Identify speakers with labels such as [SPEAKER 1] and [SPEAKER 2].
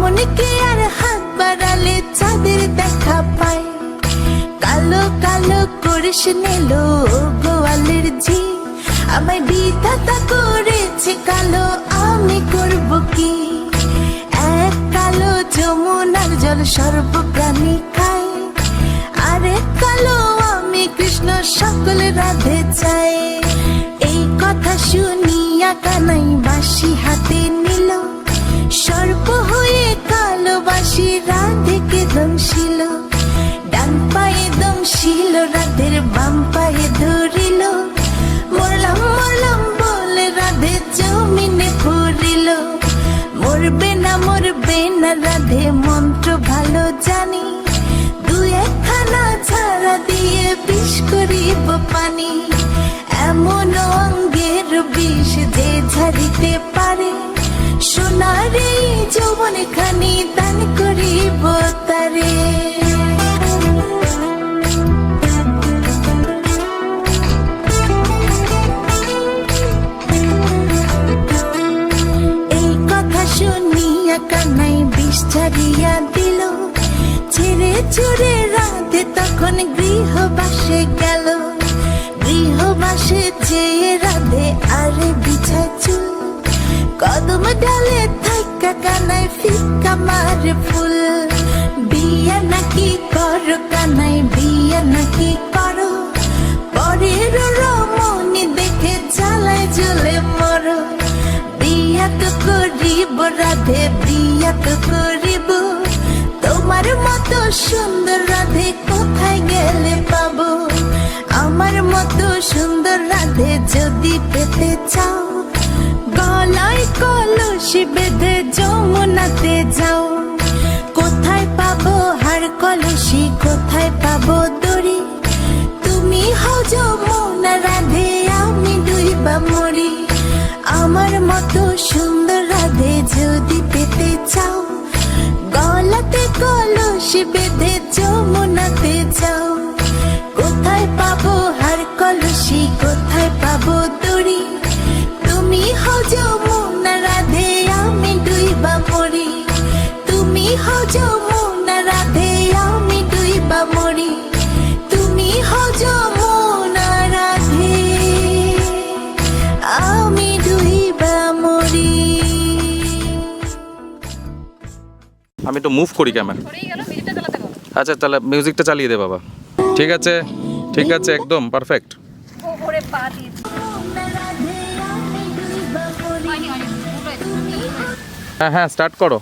[SPEAKER 1] বামনকে আর হাত বাড়ালে চাঁদের দেখা পায় কালো কালো করিস নিল গোয়ালের ঝি। আমায় বিধাতা করেছে কালো, আমি করব কি? এক কালো যমুনার জল সর্বপ্রাণী খায় আরেক কালো আমি কৃষ্ণ সকল রাধে চাই। এই কথা শুনিয়া কানাই বাসি হাতে নিল। বাসি রাধেকে দমশিল ডান পায়ে দমশিল রাধের বাম পায়ে ধরিল। মরলাম মরলাম বলে রাধে জমিনে পড়িল মরবে না মরবে না রাধে, মন্ত্র ভালো জানি। দু একখানা ছাড়া দিয়ে বিষ করিব পানি। এমন অঙ্গের বিষ যে ঝাড়িতে পারে। সোনার যৌবন খানি শুনিয়া কানাই বিষ ছাড়িয়া দিল। ছেড়ে চড়ে রাতে তখন গৃহবাসে গেল। গৃহবাসে যেয়ে রাধে, আরে বিছা চুল। কদম ডালে থাকা কানাই ফিকা মারে ফুল। বিয়া নাকি করো কানাই বিয়া বিয়া করিব রাধে বিয়া তো করিব তোমার মতো সুন্দর রাধে কোথায় গেলে পাবো আমার মতো সুন্দর রাধে যদি পেতে চাও গলায় কলসি বেঁধে যমুনাতে যাও কোথায় পাবো হার কলসি কোথায় পাবো মতো সুন্দর রাধে যদি পেতে চাও, গলাতে কলসি বেঁধে যমুনাতে যাও কোথায় পাবো হার কলসি, কোথায় পাবো দড়ি? তুমি হও
[SPEAKER 2] আমি তো মুভ করি ক্যামেরা আচ্ছা তাহলে মিউজিকটা চালিয়ে দে বাবা। ঠিক আছে? ঠিক আছে একদম পারফেক্ট। হ্যাঁ হ্যাঁ স্টার্ট করো।